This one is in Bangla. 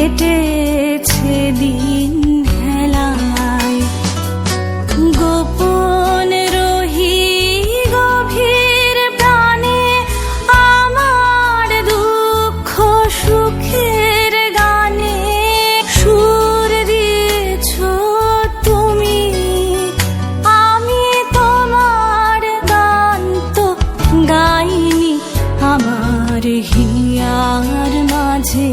কেটেছে দিন হেলায়। গোপন রহি গভীর প্রাণে আমার দুঃখ সুখের গানে সুর দিয়েছ তুমি। আমি তোমার গান তো গাইনি, আমার হিয়ার মাঝে